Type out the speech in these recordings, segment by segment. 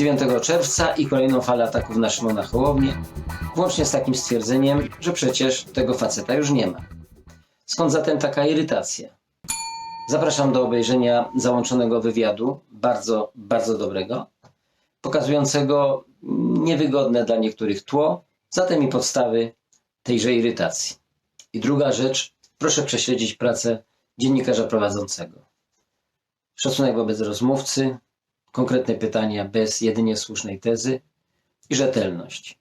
9 czerwca i kolejną falę ataków na Szymona Hołownię, włącznie z takim stwierdzeniem, że przecież tego faceta już nie ma. Skąd zatem taka irytacja? Zapraszam do obejrzenia załączonego wywiadu, bardzo, bardzo dobrego, pokazującego niewygodne dla niektórych tło, zatem i podstawy tejże irytacji. I druga rzecz, proszę prześledzić pracę dziennikarza prowadzącego. Szacunek wobec rozmówcy, konkretne pytania bez jedynie słusznej tezy i rzetelność.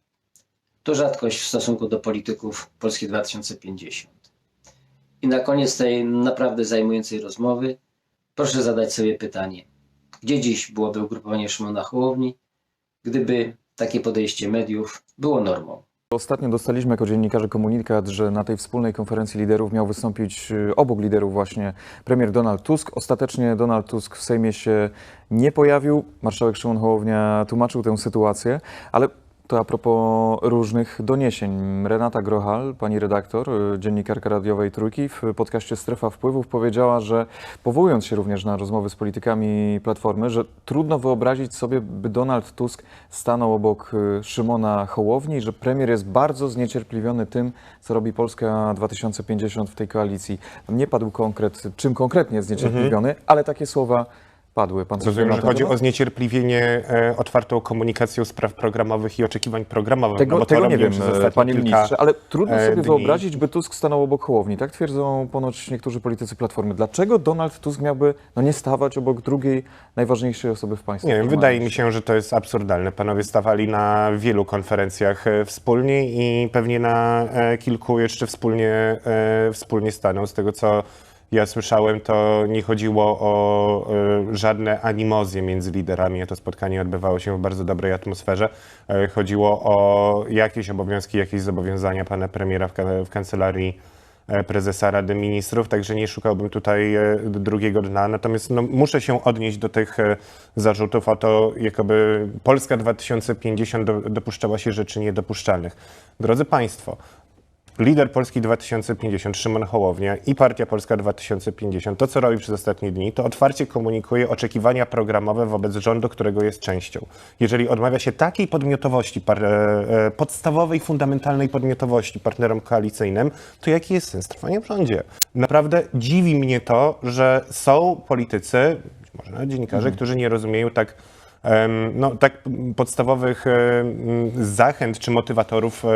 To rzadkość w stosunku do polityków Polski 2050. I na koniec tej naprawdę zajmującej rozmowy proszę zadać sobie pytanie, gdzie dziś byłoby ugrupowanie Szymona Hołowni, gdyby takie podejście mediów było normą. Ostatnio dostaliśmy jako dziennikarze komunikat, że na tej wspólnej konferencji liderów miał wystąpić y, obok liderów właśnie premier Donald Tusk. Ostatecznie Donald Tusk w Sejmie się nie pojawił. Marszałek Szymon Hołownia tłumaczył tę sytuację, ale to a propos różnych doniesień. Renata Grochal, pani redaktor, y, dziennikarka radiowej Trójki w podcaście Strefa Wpływów powiedziała, że powołując się również na rozmowy z politykami Platformy, że trudno wyobrazić sobie, by Donald Tusk stanął obok y, Szymona Hołowni że premier jest bardzo zniecierpliwiony tym, co robi Polska 2050 w tej koalicji. Nie padł konkret, czym konkretnie jest zniecierpliwiony, ale takie słowa padły. Pan Rozumiem, że chodzi o zniecierpliwienie e, otwartą komunikacją spraw programowych i oczekiwań programowych. Tego, no tego nie wiem, e, panie ministrze, ale trudno e, sobie dni. wyobrazić, by Tusk stanął obok Hołowni. Tak twierdzą ponoć niektórzy politycy Platformy. Dlaczego Donald Tusk miałby no, nie stawać obok drugiej najważniejszej osoby w państwie? Nie wiem, wydaje mi się, że to jest absurdalne. Panowie stawali na wielu konferencjach e, wspólnie i pewnie na kilku jeszcze wspólnie, wspólnie staną. Z tego co ja słyszałem, to nie chodziło o e, żadne animozje między liderami. To spotkanie odbywało się w bardzo dobrej atmosferze. E, Chodziło o jakieś obowiązki, jakieś zobowiązania pana premiera w, w kancelarii e, prezesa Rady Ministrów, także nie szukałbym tutaj drugiego dna. Natomiast no, muszę się odnieść do tych zarzutów o to, jakoby Polska 2050 do, dopuszczała się rzeczy niedopuszczalnych. Drodzy Państwo, lider Polski 2050, Szymon Hołownia i Partia Polska 2050, to co robi przez ostatnie dni, to otwarcie komunikuje oczekiwania programowe wobec rządu, którego jest częścią. Jeżeli odmawia się takiej podmiotowości, e, e, podstawowej, fundamentalnej podmiotowości partnerom koalicyjnym, to jaki jest sens trwania w rządzie? Naprawdę dziwi mnie to, że są politycy, być może nawet dziennikarze, którzy nie rozumieją tak no, tak podstawowych zachęt czy motywatorów e,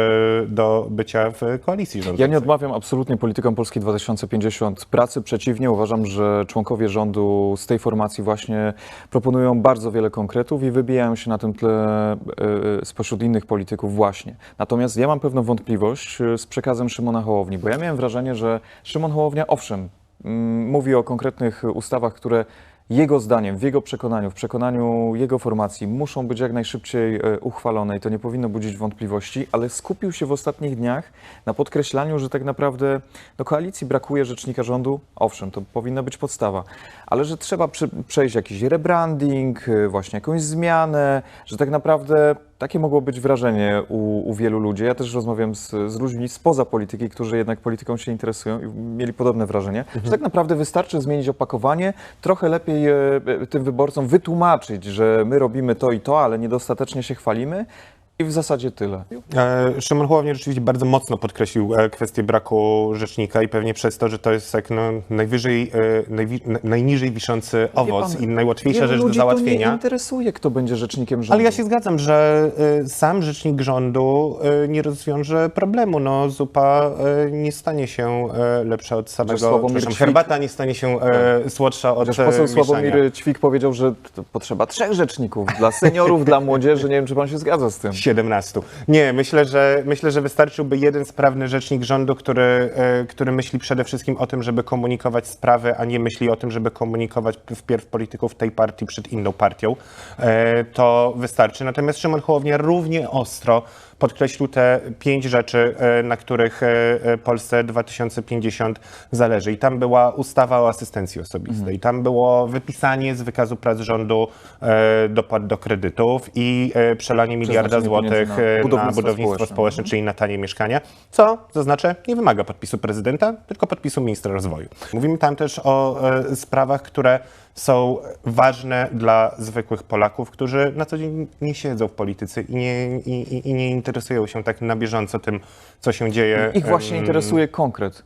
do bycia w koalicji rządowej. Ja nie odmawiam absolutnie politykom Polski 2050 pracy. Przeciwnie, uważam, że członkowie rządu z tej formacji właśnie proponują bardzo wiele konkretów i wybijają się na tym tle e, spośród innych polityków właśnie. Natomiast ja mam pewną wątpliwość e, z przekazem Szymona Hołowni, bo ja miałem wrażenie, że Szymon Hołownia, owszem, mówi o konkretnych ustawach, które jego zdaniem, w jego przekonaniu, w przekonaniu jego formacji muszą być jak najszybciej e, uchwalone i to nie powinno budzić wątpliwości, ale skupił się w ostatnich dniach na podkreślaniu, że tak naprawdę do koalicji brakuje rzecznika rządu. Owszem, to powinna być podstawa, ale że trzeba przejść jakiś rebranding, e, właśnie jakąś zmianę, że tak naprawdę takie mogło być wrażenie u, u wielu ludzi. Ja też rozmawiam z, z ludźmi spoza polityki, którzy jednak polityką się interesują i mieli podobne wrażenie, że tak naprawdę wystarczy zmienić opakowanie, trochę lepiej e, e, tym wyborcom wytłumaczyć, że my robimy to i to, ale niedostatecznie się chwalimy i w zasadzie tyle. E, Szymon Hołownia rzeczywiście bardzo mocno podkreślił e, kwestię braku rzecznika i pewnie przez to, że to jest tak no, najwyżej, e, najwi, na- najniżej wiszący owoc pan, i najłatwiejsza Wielu rzecz do ludzi to nie załatwienia. interesuje, kto będzie rzecznikiem rządu. Ale ja się zgadzam, że sam rzecznik rządu nie rozwiąże problemu. No, zupa nie stanie się lepsza od samego. Sławomir przepraszam, Ćwik- Herbata nie stanie się y, słodsza od Też y, poseł mieszania. Sławomir Ćwik powiedział, że potrzeba trzech rzeczników dla seniorów, dla młodzieży. Nie wiem, czy pan się zgadza z tym. 17. Nie, myślę, że myślę, że wystarczyłby jeden sprawny rzecznik rządu, który, e, który myśli przede wszystkim o tym, żeby komunikować sprawy, a nie myśli o tym, żeby komunikować wpierw polityków tej partii przed inną partią. E, To wystarczy. Natomiast Szymon Hołownia równie ostro podkreślił te pięć rzeczy, e, na których e, e, Polsce 2050 zależy. I tam była ustawa o asystencji osobistej, tam było wypisanie z wykazu prac rządu dopłat do kredytów i przelanie miliarda złotych na e, na budownictwo budownictwo społeczne. społeczne, czyli na tanie mieszkania, co, zaznaczę, nie wymaga podpisu prezydenta, tylko podpisu ministra rozwoju. Mówimy tam też o sprawach, które są ważne dla zwykłych Polaków, którzy na co dzień nie siedzą w polityce i nie, i, i- nie interesują się tak na bieżąco tym, co się dzieje. Ich właśnie interesuje konkret,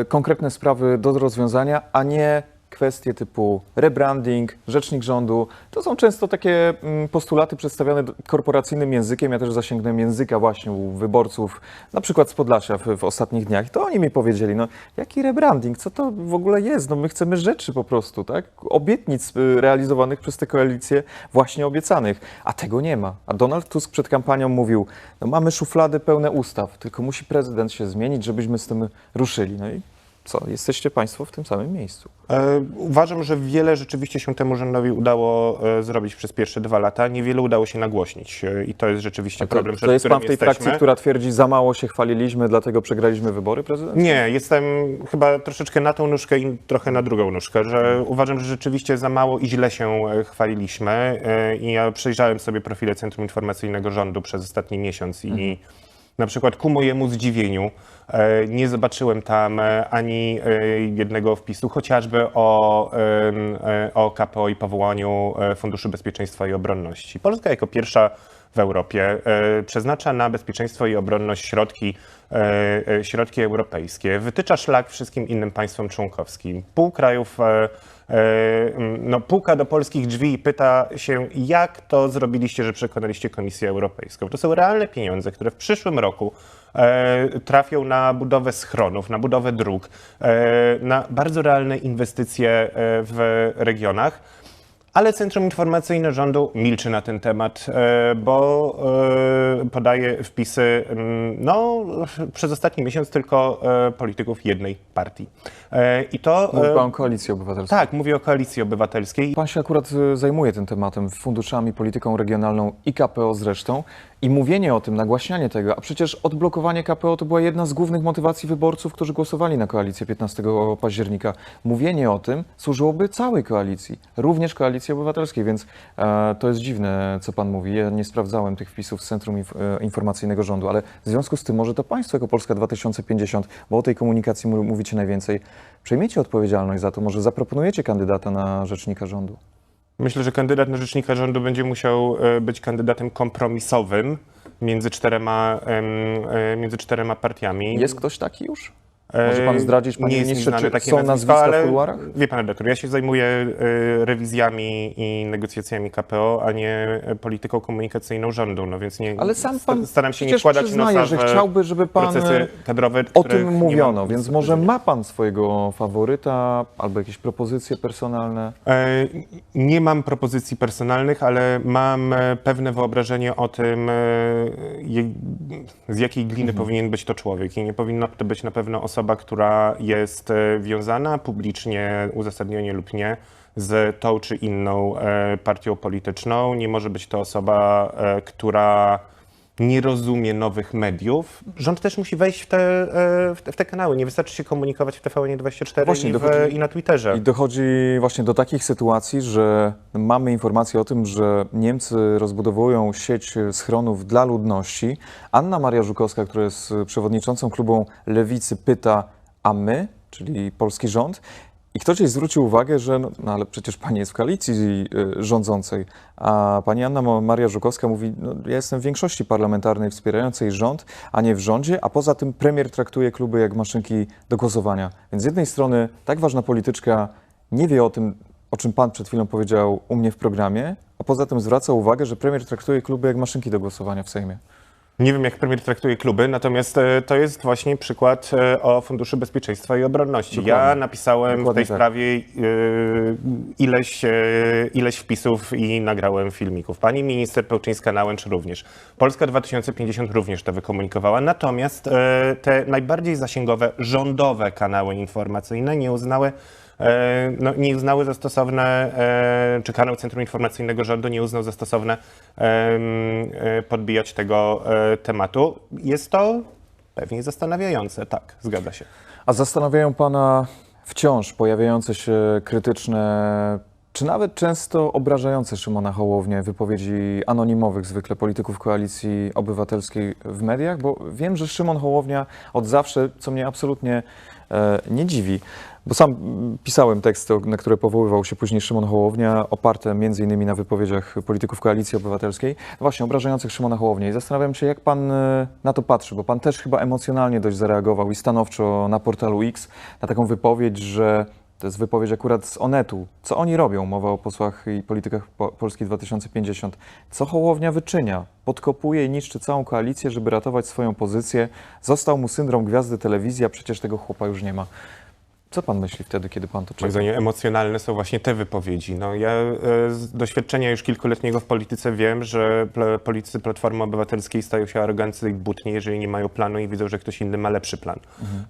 y, konkretne sprawy do rozwiązania, a nie kwestie typu rebranding, rzecznik rządu. To są często takie mm, postulaty przedstawiane korporacyjnym językiem. Ja też zasięgnąłem języka właśnie u wyborców, na przykład z Podlasia w, w ostatnich dniach. I to oni mi powiedzieli, no jaki rebranding, co to w ogóle jest? No my chcemy rzeczy po prostu, tak? Obietnic y, realizowanych przez tę koalicję właśnie obiecanych, a tego nie ma. A Donald Tusk przed kampanią mówił, no mamy szuflady pełne ustaw, tylko musi prezydent się zmienić, żebyśmy z tym ruszyli. No i co, jesteście Państwo w tym samym miejscu. E, Uważam, że wiele rzeczywiście się temu rządowi udało e, zrobić przez pierwsze dwa lata. Niewiele udało się nagłośnić e, i to jest rzeczywiście To, problem, to przed jest którym Pan w tej jesteśmy. frakcji, która twierdzi, za mało się chwaliliśmy, dlatego przegraliśmy wybory prezydenckie? Nie, jestem chyba troszeczkę na tą nóżkę i trochę na drugą nóżkę, że uważam, że rzeczywiście za mało i źle się chwaliliśmy i ja przejrzałem sobie profile Centrum Informacyjnego Rządu przez ostatni miesiąc i na przykład ku mojemu zdziwieniu e, nie zobaczyłem tam e, ani e, jednego wpisu chociażby o, o KPO i powołaniu Funduszu Bezpieczeństwa i Obronności. Polska jako pierwsza w Europie e, przeznacza na bezpieczeństwo i obronność środki, e, e, środki europejskie, wytycza szlak wszystkim innym państwom członkowskim. Pół krajów, no, puka do polskich drzwi i pyta się, jak to zrobiliście, że przekonaliście Komisję Europejską. To są realne pieniądze, które w przyszłym roku trafią na budowę schronów, na budowę dróg, na bardzo realne inwestycje w regionach. Ale Centrum Informacyjne Rządu milczy na ten temat, e, bo e, podaje wpisy mm, no, przez ostatni miesiąc tylko e, polityków jednej partii. I to. Mówi Pan o Koalicji Obywatelskiej. Tak, mówię o koalicji obywatelskiej. Pan się akurat zajmuje tym tematem, funduszami, polityką regionalną i KPO zresztą. I mówienie o tym, nagłaśnianie tego, a przecież odblokowanie KPO to była jedna z głównych motywacji wyborców, którzy głosowali na koalicję 15 października. Mówienie o tym służyłoby całej koalicji, również koalicji obywatelskiej, więc e, to jest dziwne, co pan mówi. Ja nie sprawdzałem tych wpisów z Centrum Inf e, Informacyjnego Rządu, ale w związku z tym może to państwo jako Polska 2050, bo o tej komunikacji mu- mówicie najwięcej, przejmiecie odpowiedzialność za to, może zaproponujecie kandydata na rzecznika rządu. Myślę, że kandydat na rzecznika rządu będzie musiał e, być kandydatem kompromisowym między czterema, em, e, między czterema partiami. Jest ktoś taki już? Może pan E, zdradzić, panie nie jest mi ministrze, czy takie są nazwiska, nazwiska w ale kuluarach? Wie pan redaktor, ja się zajmuję e, rewizjami i negocjacjami KPO, a nie e, polityką komunikacyjną rządu, no więc nie, Ale sam pan staram się nie wkładać przyznaje, nosa że chciałby, żeby pan procesy kadrowe, o tym mówiono, mam więc może ma pan swojego faworyta albo jakieś propozycje personalne? Nie mam propozycji personalnych, ale mam pewne wyobrażenie o tym, z jakiej gliny Mhm. powinien być to człowiek. I nie powinna to być na pewno osoba, która jest e, wiązana publicznie, uzasadnienie lub nie, z tą czy inną e, partią polityczną. Nie może być to osoba, e, która nie rozumie nowych mediów. Rząd też musi wejść w te, e, w te, w te kanały. Nie wystarczy się komunikować w TVN24 Właśnie, i, w, dochodzi- i na Twitterze. I dochodzi właśnie do takich sytuacji, że mamy informacje o tym, że Niemcy rozbudowują sieć schronów dla ludności. Anna Maria Żukowska, która jest przewodniczącą klubu Lewicy, pyta, a my, czyli polski rząd, i ktoś jej zwrócił uwagę, że no, no ale przecież pani jest w koalicji y, rządzącej, a pani Anna Ma- Maria Żukowska mówi, no, ja jestem w większości parlamentarnej wspierającej rząd, a nie w rządzie, a poza tym premier traktuje kluby jak maszynki do głosowania. Więc z jednej strony tak ważna polityczka nie wie o tym, o czym pan przed chwilą powiedział u mnie w programie, a poza tym zwraca uwagę, że premier traktuje kluby jak maszynki do głosowania w Sejmie. Nie wiem, jak premier traktuje kluby, natomiast e, to jest właśnie przykład e, o Funduszu Bezpieczeństwa i Obronności. Ja Dokładnie. napisałem Dokładnie w tej tak. sprawie e, ileś, ileś wpisów i nagrałem filmików. Pani minister Pełczyńska-Nałęcz również. Polska 2050 również to wykomunikowała. Natomiast te najbardziej zasięgowe rządowe kanały informacyjne nie uznały no, nie uznały za stosowne, e, czy kanał Centrum Informacyjnego Rządu nie uznał za stosowne e, podbijać tego e, tematu. Jest to pewnie zastanawiające, tak, zgadza się. A zastanawiają Pana wciąż pojawiające się krytyczne, czy nawet często obrażające Szymona Hołownię wypowiedzi anonimowych zwykle polityków Koalicji Obywatelskiej w mediach? Bo wiem, że Szymon Hołownia od zawsze, co mnie absolutnie e, nie dziwi. Bo sam pisałem teksty, na które powoływał się później Szymon Hołownia, oparte innymi na wypowiedziach polityków Koalicji Obywatelskiej, właśnie obrażających Szymona Hołownię. I zastanawiam się, jak pan e, na to patrzy, bo pan też chyba emocjonalnie dość zareagował i stanowczo na portalu X na taką wypowiedź, że to jest wypowiedź akurat z Onetu. Co oni robią? Mowa o posłach i politykach po Polski 2050. Co Hołownia wyczynia? Podkopuje i niszczy całą koalicję, żeby ratować swoją pozycję. Został mu syndrom gwiazdy telewizji, a przecież tego chłopa już nie ma. Co pan myśli wtedy, kiedy pan to Moim czyta? zdaniem emocjonalne są właśnie te wypowiedzi. No, ja e, z doświadczenia już kilkuletniego w polityce wiem, że politycy Platformy Obywatelskiej stają się arogancy i butni, jeżeli nie mają planu i widzą, że ktoś inny ma lepszy plan.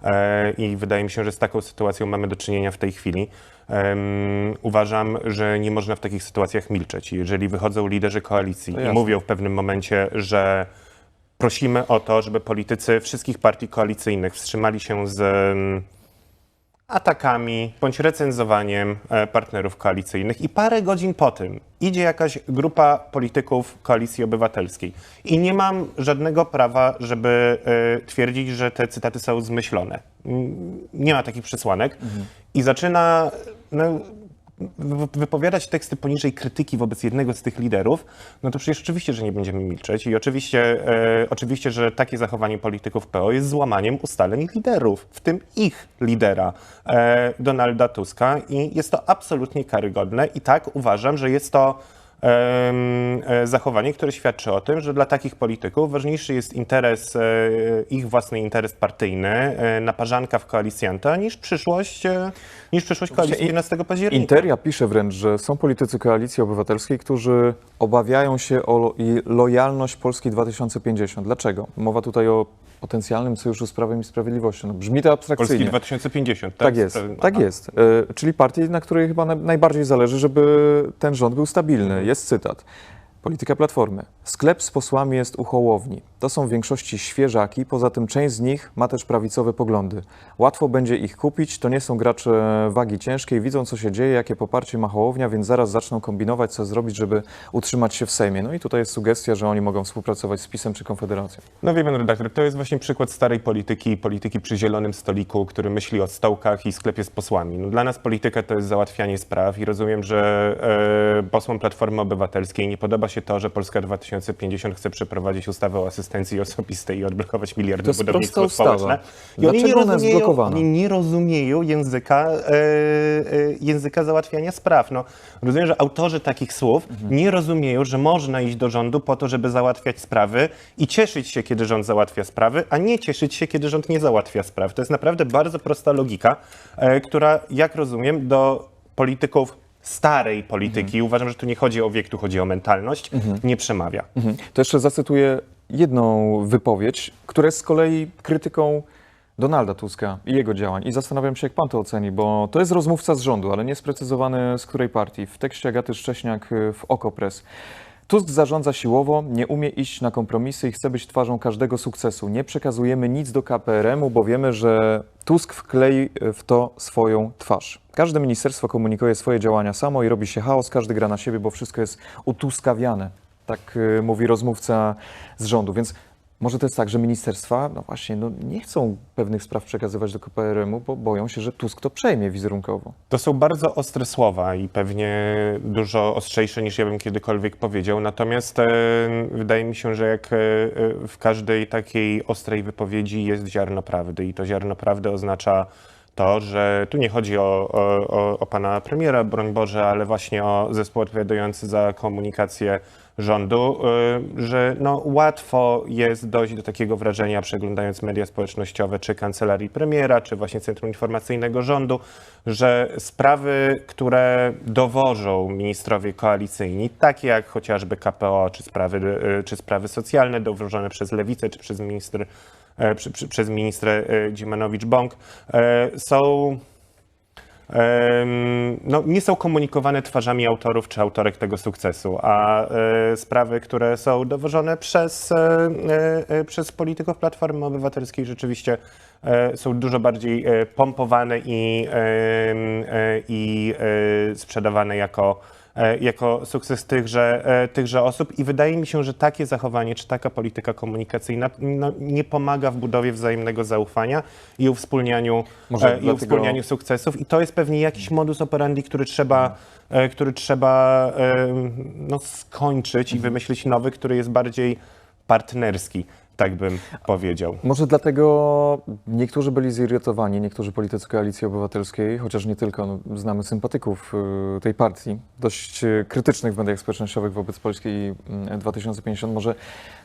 E, I wydaje mi się, że z taką sytuacją mamy do czynienia w tej chwili. Em, uważam, że nie można w takich sytuacjach milczeć. Jeżeli wychodzą liderzy koalicji i mówią w pewnym momencie, że prosimy o to, żeby politycy wszystkich partii koalicyjnych wstrzymali się z atakami bądź recenzowaniem e, partnerów koalicyjnych. I parę godzin po tym idzie jakaś grupa polityków koalicji obywatelskiej. I nie mam żadnego prawa, żeby e, twierdzić, że te cytaty są zmyślone. Nie ma takich przesłanek. I zaczyna no, wypowiadać teksty poniżej krytyki wobec jednego z tych liderów, no to przecież oczywiście, że nie będziemy milczeć i oczywiście, e, oczywiście, że takie zachowanie polityków PO jest złamaniem ustaleń liderów, w tym ich lidera, e, Donalda Tuska i jest to absolutnie karygodne i tak uważam, że jest to zachowanie, które świadczy o tym, że dla takich polityków ważniejszy jest interes, e, ich własny interes partyjny, e, naparzanka w koalicjanta, niż przyszłość, e, niż przyszłość koalicji i- 11 października. Interia pisze wręcz, że są politycy Koalicji Obywatelskiej, którzy obawiają się o lojalność Polski 2050. Dlaczego? Mowa tutaj o potencjalnym sojuszu z Prawem i Sprawiedliwością. No, brzmi to Polski abstrakcyjnie. 2050, tak? Tak jest, tak jest. E, Czyli partii, na której chyba na- najbardziej zależy, żeby ten rząd był stabilny. Jest cytat. Polityka Platformy. Sklep z posłami jest u Hołowni. To są w większości świeżaki, poza tym część z nich ma też prawicowe poglądy. Łatwo będzie ich kupić, to nie są gracze wagi ciężkiej, widzą co się dzieje, jakie poparcie ma Hołownia, więc zaraz zaczną kombinować, co zrobić, żeby utrzymać się w Sejmie. No i tutaj jest sugestia, że oni mogą współpracować z PiSem czy Konfederacją. No wie pan redaktor, to jest właśnie przykład starej polityki, polityki przy zielonym stoliku, który myśli o stołkach i sklepie z posłami. No, dla nas polityka to jest załatwianie spraw i rozumiem, że e, posłom Platformy Obywatelskiej nie podoba się to, że Polska 2050 chce przeprowadzić ustawę o asystencji osobistej i odblokować miliardy To jest budownictwo społeczne. I oni nie, Dlaczego ona jest blokowana? oni nie rozumieją języka, e, e, języka załatwiania spraw. No, rozumiem, że autorzy takich słów Mhm. nie rozumieją, że można iść do rządu po to, żeby załatwiać sprawy i cieszyć się, kiedy rząd załatwia sprawy, a nie cieszyć się, kiedy rząd nie załatwia spraw. To jest naprawdę bardzo prosta logika, e, która, jak rozumiem, do polityków starej polityki, Mhm. uważam, że tu nie chodzi o wiek, tu chodzi o mentalność, nie przemawia. Mhm. To jeszcze zacytuję jedną wypowiedź, która jest z kolei krytyką Donalda Tuska i jego działań. I zastanawiam się, jak pan to oceni, bo to jest rozmówca z rządu, ale nie sprecyzowany z której partii. W tekście Agaty Szcześniak y, w Okopres. Tusk zarządza siłowo, nie umie iść na kompromisy i chce być twarzą każdego sukcesu. Nie przekazujemy nic do KPRM-u, bo wiemy, że Tusk wklei w to swoją twarz. Każde ministerstwo komunikuje swoje działania samo i robi się chaos, każdy gra na siebie, bo wszystko jest utuskawiane. Tak y, mówi rozmówca z rządu. Więc może to jest tak, że ministerstwa, no właśnie, no nie chcą pewnych spraw przekazywać do KPRM-u, bo boją się, że Tusk to przejmie wizerunkowo. To są bardzo ostre słowa i pewnie dużo ostrzejsze niż ja bym kiedykolwiek powiedział. Natomiast e, wydaje mi się, że jak e, e, w każdej takiej ostrej wypowiedzi jest ziarno prawdy i to ziarno prawdy oznacza to, że tu nie chodzi o, o, o, o pana premiera, broń Boże, ale właśnie o zespół odpowiadający za komunikację rządu, y, że no, łatwo jest dojść do takiego wrażenia, przeglądając media społecznościowe, czy kancelarii premiera, czy właśnie Centrum Informacyjnego Rządu, że sprawy, które dowożą ministrowie koalicyjni, takie jak chociażby KPO, czy sprawy, y, czy sprawy socjalne dowożone przez Lewicę, czy przez minister przy, przez ministrę Dzimanowicz-Bąk, są no, nie są komunikowane twarzami autorów czy autorek tego sukcesu, a e, sprawy, które są dowożone przez, e, e, przez polityków Platformy Obywatelskiej rzeczywiście są dużo bardziej pompowane i, i sprzedawane jako jako sukces tychże, e, tychże osób. I wydaje mi się, że takie zachowanie czy taka polityka komunikacyjna no, nie pomaga w budowie wzajemnego zaufania i uwspólnianiu, Może e, i dlatego- uwspólnianiu sukcesów. I to jest pewnie jakiś modus operandi, który trzeba, e, który trzeba e, no, skończyć i wymyślić nowy, który jest bardziej partnerski, tak bym powiedział. Może dlatego niektórzy byli zirytowani, niektórzy politycy Koalicji Obywatelskiej, chociaż nie tylko, no, znamy sympatyków y, tej partii, dość y, krytycznych w mediach społecznościowych wobec Polski y, 2050. Może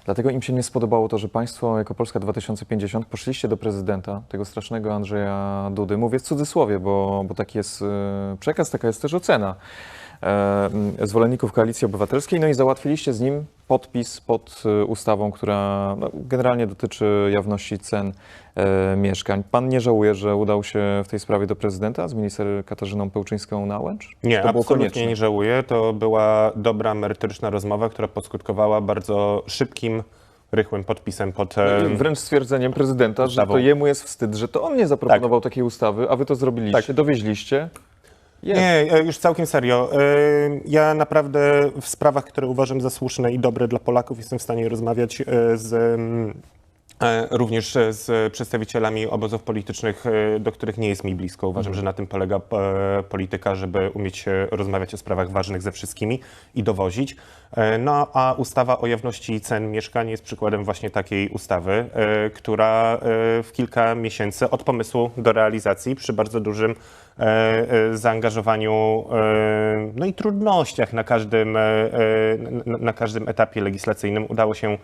dlatego im się nie spodobało to, że państwo jako Polska 2050 poszliście do prezydenta, tego strasznego Andrzeja Dudy. Mówię w cudzysłowie, bo, bo taki jest y, przekaz, taka jest też ocena zwolenników Koalicji Obywatelskiej, no i załatwiliście z nim podpis pod e, ustawą, która no, generalnie dotyczy jawności cen e, mieszkań. Pan nie żałuje, że udał się w tej sprawie do prezydenta z minister Katarzyną Pełczyńską-Nałęcz? Czy Nie, to absolutnie konieczne? nie żałuję. To była dobra, merytoryczna rozmowa, która poskutkowała bardzo szybkim, rychłym podpisem pod... e, Wręcz stwierdzeniem prezydenta, że Ustawą. to jemu jest wstyd, że to on nie zaproponował takiej ustawy, a wy to zrobiliście, Tak. dowieźliście. Jest. Nie, e, już całkiem serio. E, Ja naprawdę w sprawach, które uważam za słuszne i dobre dla Polaków, jestem w stanie rozmawiać e, z, mm, również e, z przedstawicielami obozów politycznych, e, do których nie jest mi blisko. Uważam, że na tym polega e, polityka, żeby umieć rozmawiać o sprawach ważnych ze wszystkimi i dowozić. No a ustawa o jawności cen mieszkań jest przykładem właśnie takiej ustawy, która w kilka miesięcy od pomysłu do realizacji przy bardzo dużym zaangażowaniu no i trudnościach na każdym, na, każdym etapie legislacyjnym udało się,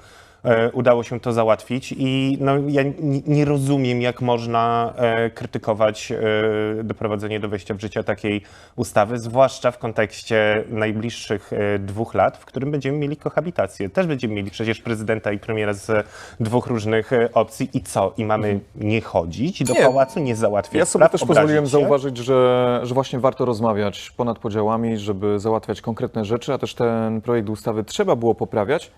udało się to załatwić i no, ja nie rozumiem, jak można e, krytykować e, doprowadzenie do wejścia w życie takiej ustawy, zwłaszcza w kontekście najbliższych e, dwóch lat, w którym będziemy mieli kohabitację. Też będziemy mieli przecież prezydenta i premiera z dwóch różnych e, opcji i co? I mamy nie chodzić do Nie. pałacu, nie załatwiać Ja sobie spraw, też pozwoliłem się? zauważyć, że, że właśnie warto rozmawiać ponad podziałami, żeby załatwiać konkretne rzeczy, a też ten projekt ustawy trzeba było poprawiać.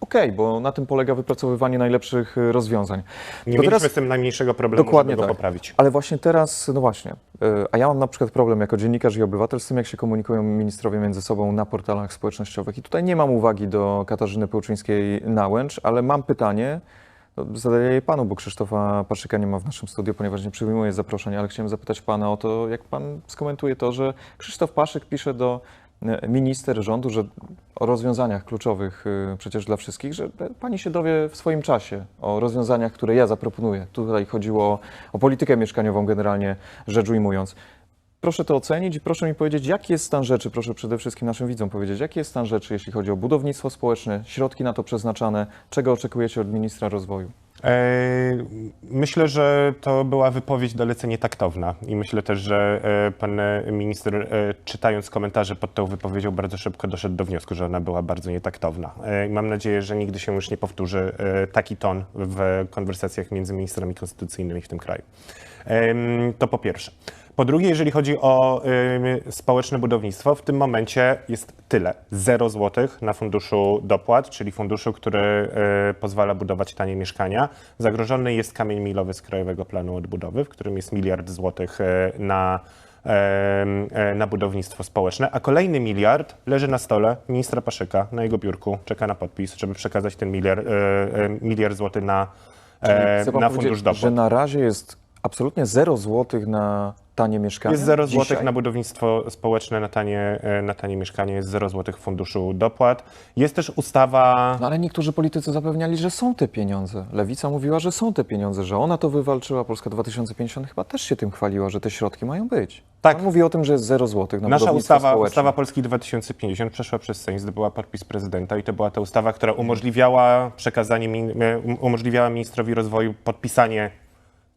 Okej, bo na tym polega wypracowywanie najlepszych y, rozwiązań. Nie To mieliśmy teraz- z tym najmniejszego problemu, Dokładnie żeby go tak. poprawić. Ale właśnie teraz, no właśnie, y, a ja mam na przykład problem jako dziennikarz i obywatel z tym, jak się komunikują ministrowie między sobą na portalach społecznościowych. I tutaj nie mam uwagi do Katarzyny Pełczyńskiej-Nałęcz, ale mam pytanie, no, zadaję je panu, bo Krzysztofa Paszyka nie ma w naszym studiu, ponieważ nie przyjmuje zaproszeń, ale chciałem zapytać pana o to, jak pan skomentuje to, że Krzysztof Paszyk pisze do minister rządu, że o rozwiązaniach kluczowych y, przecież dla wszystkich, że e, pani się dowie w swoim czasie o rozwiązaniach, które ja zaproponuję. Tutaj chodziło o, o politykę mieszkaniową generalnie rzecz ujmując. Proszę to ocenić i proszę mi powiedzieć, jaki jest stan rzeczy, proszę przede wszystkim naszym widzom powiedzieć, jaki jest stan rzeczy, jeśli chodzi o budownictwo społeczne, środki na to przeznaczane, czego oczekujecie od ministra rozwoju? E, Myślę, że to była wypowiedź dalece nietaktowna i myślę też, że e, pan minister e, czytając komentarze pod tą wypowiedzią bardzo szybko doszedł do wniosku, że ona była bardzo nietaktowna. Mam nadzieję, że nigdy się już nie powtórzy taki ton w konwersacjach między ministrami konstytucyjnymi w tym kraju. To po pierwsze. Po drugie, jeżeli chodzi o y, społeczne budownictwo, w tym momencie jest tyle. 0 złotych na funduszu dopłat, czyli funduszu, który y, pozwala budować tanie mieszkania. Zagrożony jest kamień milowy z Krajowego Planu Odbudowy, w którym jest miliard złotych y, na, e, na budownictwo społeczne, a kolejny miliard leży na stole ministra Paszyka, na jego biurku, czeka na podpis, żeby przekazać ten miliard, e, e, miliard złotych na, e, na fundusz dopłat. że na razie jest absolutnie 0 złotych na tanie mieszkanie? Jest 0 zł Dzisiaj? na budownictwo społeczne, na tanie, e, na tanie mieszkanie, jest 0 zł w funduszu dopłat. Jest też ustawa. No ale niektórzy politycy zapewniali, że są te pieniądze. Lewica mówiła, że są te pieniądze, że ona to wywalczyła. Polska 2050 chyba też się tym chwaliła, że te środki mają być. Tak. Mówi o tym, że jest 0 złotych na Nasza budownictwo ustawa, społeczne. ustawa Polski 2050 przeszła przez Sejm, zdobyła podpis prezydenta i to była ta ustawa, która umożliwiała przekazanie, e, um- umożliwiała ministrowi rozwoju podpisanie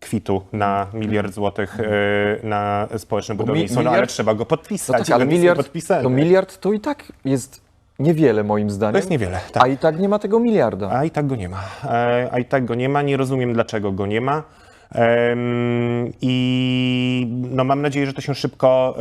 kwitu na miliard złotych e, na społeczne Bo mi- budownictwo, no ale miliard- trzeba go No podpisać. tak, i ale on jest miliard, no miliard to i tak jest niewiele moim zdaniem. To jest niewiele, tak. A i tak nie ma tego miliarda. A i tak go nie ma. E, A i tak go nie ma. Nie rozumiem, dlaczego go nie ma. Em, I no mam nadzieję, że to się szybko,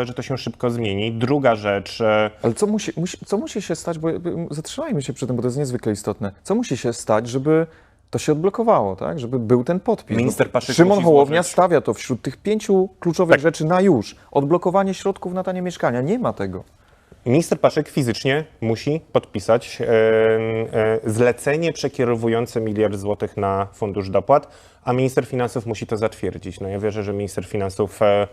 e, że to się szybko zmieni. Druga rzecz. e, Ale co musi, musi, co musi się stać, bo jakby zatrzymajmy się przy tym, bo to jest niezwykle istotne. Co musi się stać, żeby to się odblokowało, tak? Żeby był ten podpis. Minister Paszyk Szymon Hołownia złożyć- stawia to wśród tych pięciu kluczowych Tak. rzeczy na już. Odblokowanie środków na tanie mieszkania. Nie ma tego. Minister Paszek fizycznie musi podpisać e, e, zlecenie przekierowujące miliard złotych na fundusz dopłat, a minister finansów musi to zatwierdzić. No ja wierzę, że minister finansów e,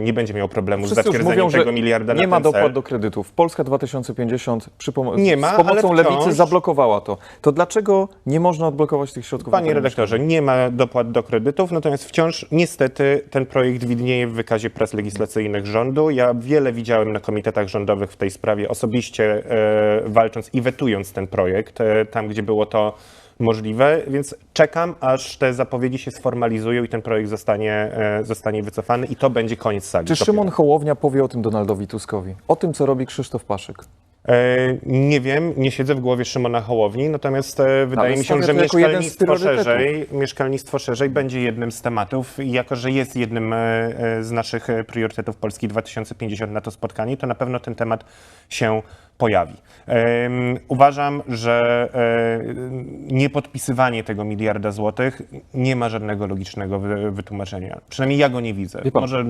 nie będzie miał problemu z Wszyscy już zatwierdzeniem mówią, że tego miliarda nie na ma ten dopłat do kredytów. Polska 2050 przy pomo- Nie ma, z pomocą wciąż- lewicy zablokowała to. To dlaczego nie można odblokować tych środków? Panie redaktorze, nie ma dopłat do kredytów, natomiast wciąż niestety ten projekt widnieje w wykazie prac legislacyjnych rządu. Ja wiele widziałem na komitetach rządowych w tej sprawie, osobiście e, walcząc i wetując ten projekt, e, tam gdzie było to możliwe, więc czekam, aż te zapowiedzi się sformalizują i ten projekt zostanie, e, zostanie wycofany i to będzie koniec sagi. Czy. Szymon Hołownia powie o tym Donaldowi Tuskowi? O tym, co robi Krzysztof Paszyk? E, Nie wiem, nie siedzę w głowie Szymona Hołowni, natomiast e, wydaje mi się, że mieszkalnictwo szerzej, mieszkalnictwo szerzej będzie jednym z tematów i jako, że jest jednym z naszych priorytetów Polski 2050 na to spotkanie, to na pewno ten temat się pojawi. Uważam, że e, niepodpisywanie tego miliarda złotych nie ma żadnego logicznego wy- wytłumaczenia. Przynajmniej ja go nie widzę. Wie pan, Może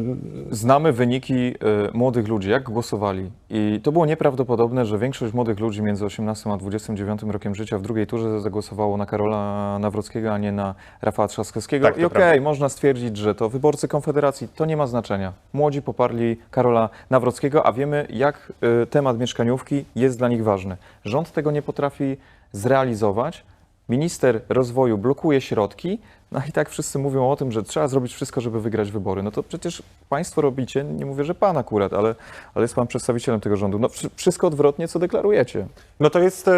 Znamy wyniki y, młodych ludzi, jak głosowali. I to było nieprawdopodobne, że większość młodych ludzi między 18 a 29 rokiem życia w drugiej turze zagłosowało na Karola Nawrockiego, a nie na Rafała Trzaskowskiego. Tak, I okej, prawda. można stwierdzić, że to wyborcy Konfederacji, to nie ma znaczenia. Młodzi poparli Karola Nawrockiego, a wiemy, jak y, temat mieszkaniówki jest dla nich ważny. Rząd tego nie potrafi zrealizować. Minister rozwoju blokuje środki, no i tak wszyscy mówią o tym, że trzeba zrobić wszystko, żeby wygrać wybory. No to przecież państwo robicie, nie mówię, że pan akurat, ale, ale jest pan przedstawicielem tego rządu. No wszy- wszystko odwrotnie, co deklarujecie. No to jest, e,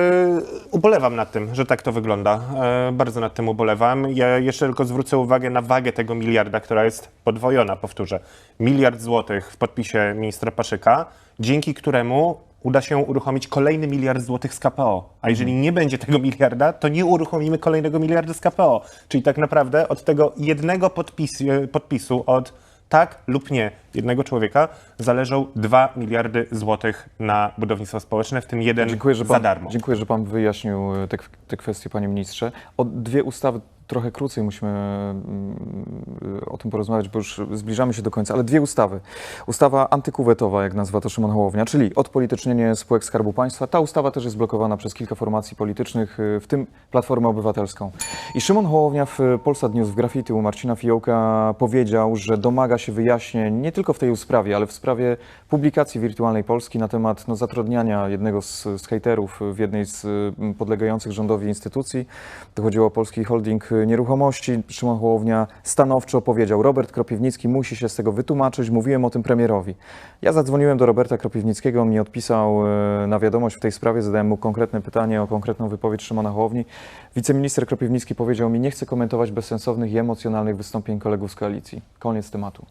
ubolewam nad tym, że tak to wygląda. E, bardzo nad tym ubolewam. Ja jeszcze tylko zwrócę uwagę na wagę tego miliarda, która jest podwojona, powtórzę. Miliard złotych w podpisie ministra Paszyka, dzięki któremu uda się uruchomić kolejny miliard złotych z KPO. A jeżeli nie będzie tego miliarda, to nie uruchomimy kolejnego miliarda z KPO. Czyli tak naprawdę od tego jednego podpisu, podpisu od tak lub nie jednego człowieka zależą 2 miliardy złotych na budownictwo społeczne, w tym jeden Dziękuję, że pan, za darmo. Dziękuję, że pan wyjaśnił e, te, te kwestie, panie ministrze. O dwie ustawy trochę krócej musimy mm, o tym porozmawiać, bo już zbliżamy się do końca, ale dwie ustawy. Ustawa antykuwetowa, jak nazwa to Szymon Hołownia, czyli odpolitycznienie spółek Skarbu Państwa. Ta ustawa też jest blokowana przez kilka formacji politycznych, y, w tym Platformę Obywatelską. I Szymon Hołownia w Polsat News w graffiti u Marcina Fiołka powiedział, że domaga się wyjaśnień nie tylko w tej sprawie, ale w sprawie publikacji Wirtualnej Polski na temat no, zatrudniania jednego z, z hejterów w jednej z y, podlegających rządowi instytucji. To chodziło o Polski Holding Nieruchomości. Szymon Hołownia stanowczo powiedział, Robert Kropiwnicki musi się z tego wytłumaczyć, mówiłem o tym premierowi. Ja zadzwoniłem do Roberta Kropiwnickiego, on mi odpisał y, na wiadomość w tej sprawie, zadałem mu konkretne pytanie o konkretną wypowiedź Szymona Hołowni. Wiceminister Kropiwnicki powiedział mi, nie chcę komentować bezsensownych i emocjonalnych wystąpień kolegów z koalicji. Koniec tematu.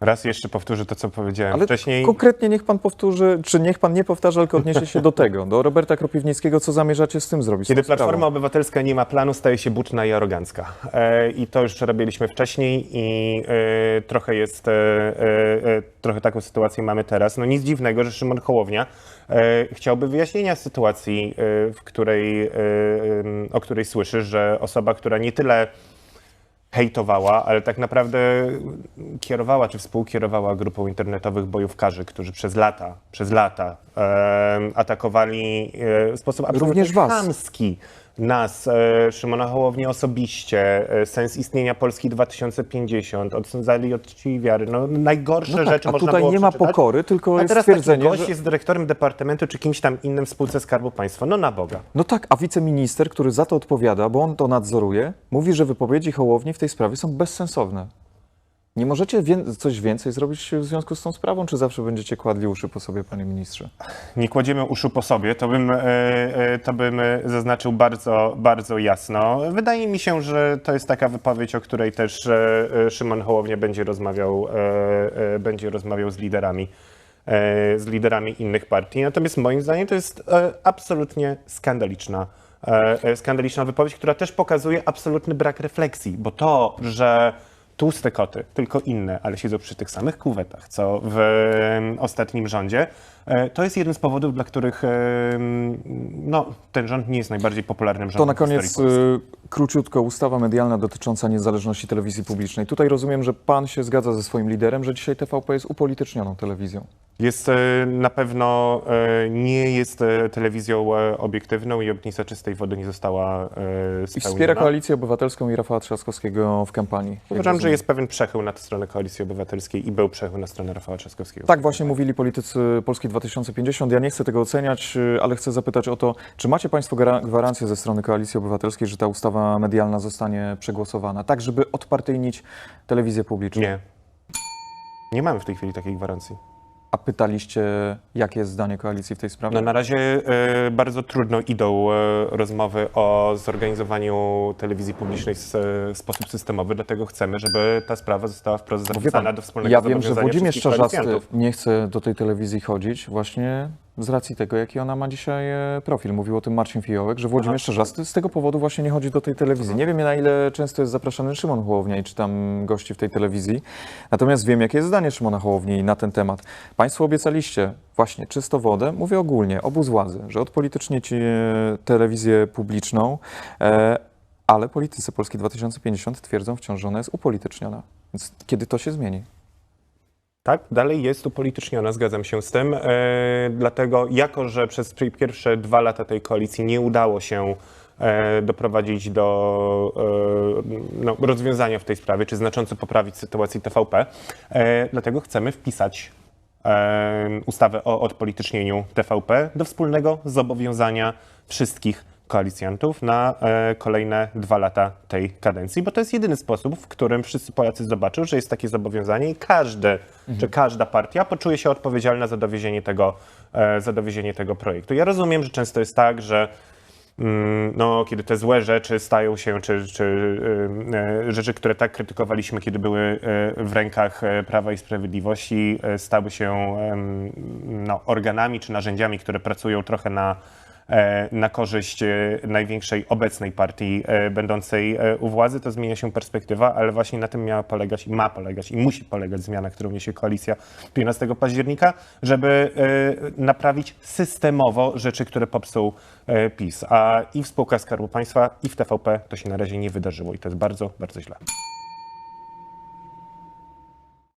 Raz jeszcze powtórzę to, co powiedziałem Ale wcześniej. konkretnie niech pan powtórzy, czy niech pan nie powtarza, tylko odniesie się do tego, do Roberta Kropiwnickiego, co zamierzacie z tym zrobić? Kiedy tą sprawą? Platforma Obywatelska nie ma planu, staje się buczna i arogancka. E, I to już robiliśmy wcześniej i e, trochę jest, e, e, e, trochę taką sytuację mamy teraz. No nic dziwnego, że Szymon Hołownia e, chciałby wyjaśnienia sytuacji, w której, o której słyszy, że osoba, która nie tyle hejtowała, ale tak naprawdę kierowała czy współkierowała grupą internetowych bojówkarzy, którzy przez lata, przez lata em, atakowali e, w sposób absolutnie Również was. chamski nas, e, Szymona Hołownię osobiście, e, sens istnienia Polski 2050, odsądzali od czci wiary. No, najgorsze No tak, rzeczy a można tutaj było nie ma przeczytać. pokory, tylko A jest teraz taki stwierdzenie, gość że... jest dyrektorem departamentu czy kimś tam innym w spółce Skarbu Państwa. No na Boga. No tak, a wiceminister, który za to odpowiada, bo on to nadzoruje, mówi, że wypowiedzi Hołowni w tej sprawie są bezsensowne. Nie możecie wię- coś więcej zrobić w związku z tą sprawą, czy zawsze będziecie kładli uszy po sobie, panie ministrze? nie kładziemy uszu po sobie, to bym, e, e, to bym e, zaznaczył bardzo, bardzo jasno. Wydaje mi się, że to jest taka wypowiedź, o której też Szymon Hołownia będzie rozmawiał, będzie rozmawiał z liderami, z liderami innych partii. Natomiast moim zdaniem to jest absolutnie skandaliczna, skandaliczna wypowiedź, która też pokazuje absolutny brak refleksji, bo to, że tłuste koty, tylko inne, ale siedzą przy tych samych kuwetach, co w ostatnim rządzie. E, To jest jeden z powodów, dla których em, no, ten rząd nie jest najbardziej popularnym rządem To na koniec y, króciutko ustawa medialna dotycząca niezależności telewizji publicznej. Tutaj rozumiem, że pan się zgadza ze swoim liderem, że dzisiaj TVP jest upolitycznioną telewizją. Jest e, na pewno e, nie jest e, telewizją e, obiektywną i obietnica czystej wody nie została e, I spełniona. wspiera Koalicję Obywatelską i Rafała Trzaskowskiego w kampanii. Uważam, że jest pewien przechył na tę stronę Koalicji Obywatelskiej i był przechył na stronę Rafała Trzaskowskiego. Tak właśnie mówili politycy Polski 2050. Ja nie chcę tego oceniać, y, ale chcę zapytać o to, czy macie Państwo gwara- gwarancję ze strony Koalicji Obywatelskiej, że ta ustawa medialna zostanie przegłosowana, tak żeby odpartyjnić telewizję publiczną? Nie. Nie mamy w tej chwili takiej gwarancji. A pytaliście, jakie jest zdanie Koalicji w tej sprawie? No, na razie e, bardzo trudno idą e, rozmowy o zorganizowaniu telewizji publicznej w e, sposób systemowy, dlatego chcemy, żeby ta sprawa została wprost zapisana do wspólnego ja wiem, że Włodzimierz Czarzasty nie chce do tej telewizji chodzić właśnie z racji tego, jaki ona ma dzisiaj e, profil. Mówił o tym Marcin Fiołek, że Włodzimierz Czarzasty z tego powodu właśnie nie chodzi do tej telewizji. Nie wiem, na ile często jest zapraszany Szymon Hołownia i czy tam gości w tej telewizji. Natomiast wiem, jakie jest zdanie Szymona Hołowni na ten temat. Państwo obiecaliście właśnie czysto wodę, mówię ogólnie, obóz władzy, że odpolityczniecie telewizję publiczną, e, ale politycy Polski 2050 twierdzą wciąż, że ona jest upolityczniona. Więc kiedy to się zmieni? Tak, dalej jest upolityczniona, zgadzam się z tym. E, dlatego, jako że przez pierwsze dwa lata tej koalicji nie udało się e, doprowadzić do e, no, rozwiązania w tej sprawie, czy znacząco poprawić sytuację TVP, dlatego chcemy wpisać ustawę o odpolitycznieniu TVP do wspólnego zobowiązania wszystkich koalicjantów na e, kolejne dwa lata tej kadencji, bo to jest jedyny sposób, w którym wszyscy Polacy zobaczą, że jest takie zobowiązanie i każdy, czy każda partia poczuje się odpowiedzialna za dowiezienie tego, e, za dowiezienie tego projektu. Ja rozumiem, że często jest tak, że mm, no, kiedy te złe rzeczy stają się, czy, czy y, rzeczy, które tak krytykowaliśmy, kiedy były w rękach e, Prawa i Sprawiedliwości, e, stały się no, organami czy narzędziami, które pracują trochę na, e, na korzyść e, największej obecnej partii e, będącej e, u władzy, to zmienia się perspektywa, ale właśnie na tym miała polegać i ma polegać i musi polegać zmiana, którą niesie koalicja 15 października, żeby e, naprawić systemowo rzeczy, które popsuł e, PiS. A i w spółkach Skarbu Państwa, i w TVP to się na razie nie wydarzyło i to jest bardzo, bardzo źle.